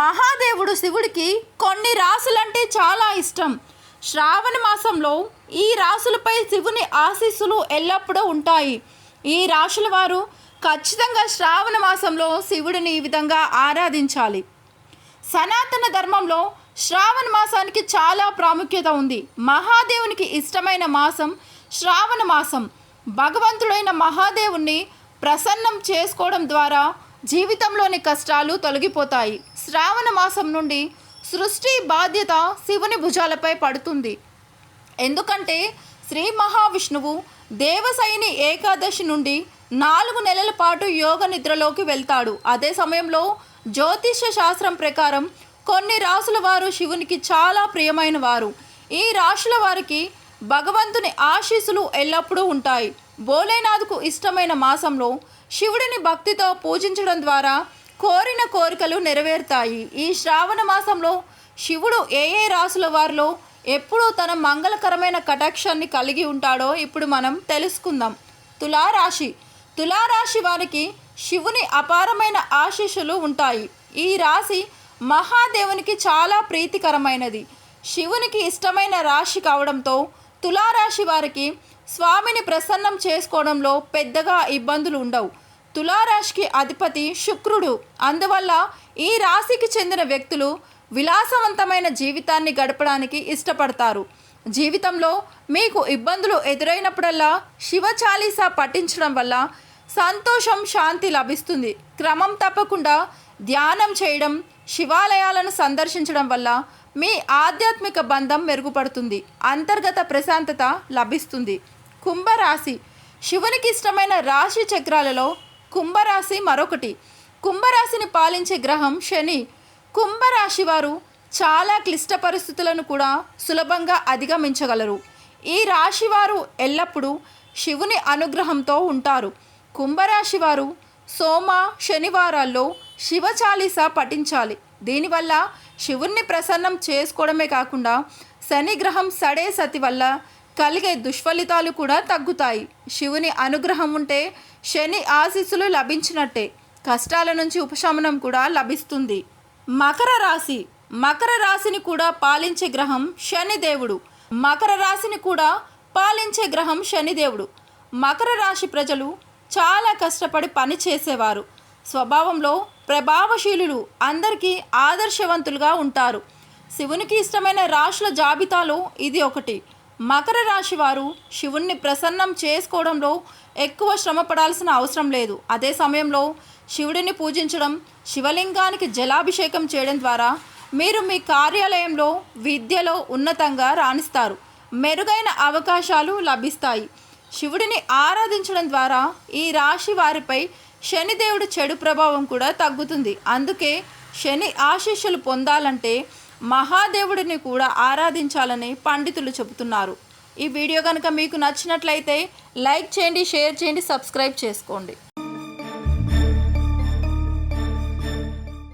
మహాదేవుడు శివుడికి కొన్ని రాసులంటే చాలా ఇష్టం. శ్రావణ మాసంలో ఈ రాసులపై శివుని ఆశీస్సులు ఎల్లప్పుడూ ఉంటాయి. ఈ రాశుల వారు ఖచ్చితంగా శ్రావణ మాసంలో శివుడిని ఈ విధంగా ఆరాధించాలి. సనాతన ధర్మంలో శ్రావణ మాసానికి చాలా ప్రాముఖ్యత ఉంది. మహాదేవునికి ఇష్టమైన మాసం శ్రావణ మాసం. భగవంతుడైన మహాదేవుణ్ణి ప్రసన్నం చేసుకోవడం ద్వారా జీవితంలోని కష్టాలు తొలగిపోతాయి. శ్రావణ మాసం నుండి సృష్టి బాధ్యత శివుని భుజాలపై పడుతుంది. ఎందుకంటే శ్రీ మహావిష్ణువు దేవసైని ఏకాదశి నుండి నాలుగు నెలల పాటు యోగ నిద్రలోకి వెళ్తాడు. అదే సమయంలో జ్యోతిష శాస్త్రం ప్రకారం కొన్ని రాసుల వారు శివునికి చాలా ప్రియమైన వారు. ఈ రాశుల వారికి భగవంతుని ఆశీస్సులు ఎల్లప్పుడూ ఉంటాయి. భోలేనాథ్కు ఇష్టమైన మాసంలో శివుడిని భక్తితో పూజించడం ద్వారా కోరిన కోరికలు నెరవేరుతాయి. ఈ శ్రావణ మాసంలో శివుడు ఏ ఏ రాసుల వారిలో ఎప్పుడూ తన మంగళకరమైన కటాక్షాన్ని కలిగి ఉంటాడో ఇప్పుడు మనం తెలుసుకుందాం. తులారాశి. తులారాశి వారికి శివుని అపారమైన ఆశీస్సులు ఉంటాయి. ఈ రాశి మహాదేవునికి చాలా ప్రీతికరమైనది. శివునికి ఇష్టమైన రాశి కావడంతో తులారాశి వారికి స్వామిని ప్రసన్నం చేసుకోవడంలో పెద్దగా ఇబ్బందులు ఉండవు. తులారాశికి అధిపతి శుక్రుడు. అందువల్ల ఈ రాశికి చెందిన వ్యక్తులు విలాసవంతమైన జీవితాన్ని గడపడానికి ఇష్టపడతారు. జీవితంలో మీకు ఇబ్బందులు ఎదురైనప్పుడల్లా శివ చాలీసా పఠించడం వల్ల సంతోషం శాంతి లభిస్తుంది. క్రమం తప్పకుండా ధ్యానం చేయడం శివాలయాలను సందర్శించడం వల్ల మీ ఆధ్యాత్మిక బంధం మెరుగుపడుతుంది. అంతర్గత ప్రశాంతత లభిస్తుంది. కుంభరాశి. శివునికి ఇష్టమైన రాశి చక్రాలలో కుంభరాశి మరొకటి. కుంభరాశిని పాలించే గ్రహం శని. కుంభరాశి వారు చాలా క్లిష్ట పరిస్థితులను కూడా సులభంగా అధిగమించగలరు. ఈ రాశి వారు ఎల్లప్పుడూ శివుని అనుగ్రహంతో ఉంటారు. కుంభరాశి వారు సోమ శనివారాల్లో శివ చాలీసా పఠించాలి. దీనివల్ల శివుణ్ణి ప్రసన్నం చేసుకోవడమే కాకుండా శని గ్రహం సడే సతి వల్ల కలిగే దుష్ఫలితాలు కూడా తగ్గుతాయి. శివుని అనుగ్రహం ఉంటే శని ఆశీస్సులు లభించినట్టే. కష్టాల నుంచి ఉపశమనం కూడా లభిస్తుంది. మకర రాశి. మకర రాశిని కూడా పాలించే గ్రహం శనిదేవుడు మకర రాశిని కూడా పాలించే గ్రహం శనిదేవుడు మకర రాశి ప్రజలు చాలా కష్టపడి పని చేసేవారు. స్వభావంలో ప్రభావశీలులు అందరికీ ఆదర్శవంతులుగా ఉంటారు. శివునికి ఇష్టమైన రాశుల జాబితాలో ఇది ఒకటి. మకర రాశి వారు శివుణ్ణి ప్రసన్నం చేసుకోవడంలో ఎక్కువ శ్రమ పడాల్సిన అవసరం లేదు. అదే సమయంలో శివుడిని పూజించడం శివలింగానికి జలాభిషేకం చేయడం ద్వారా మీరు మీ కార్యాలయంలో విద్యలో ఉన్నతంగా రాణిస్తారు. మెరుగైన అవకాశాలు లభిస్తాయి. శివుడిని ఆరాధించడం ద్వారా ఈ రాశి వారిపై శనిదేవుడి చెడు ప్రభావం కూడా తగ్గుతుంది. అందుకే శని ఆశీస్సులు పొందాలంటే మహాదేవుడిని కూడా ఆరాధించాలని పండితులు చెబుతున్నారు. ఈ వీడియో కనుక మీకు నచ్చినట్లయితే లైక్ చేయండి షేర్ చేయండి సబ్స్క్రైబ్ చేసుకోండి.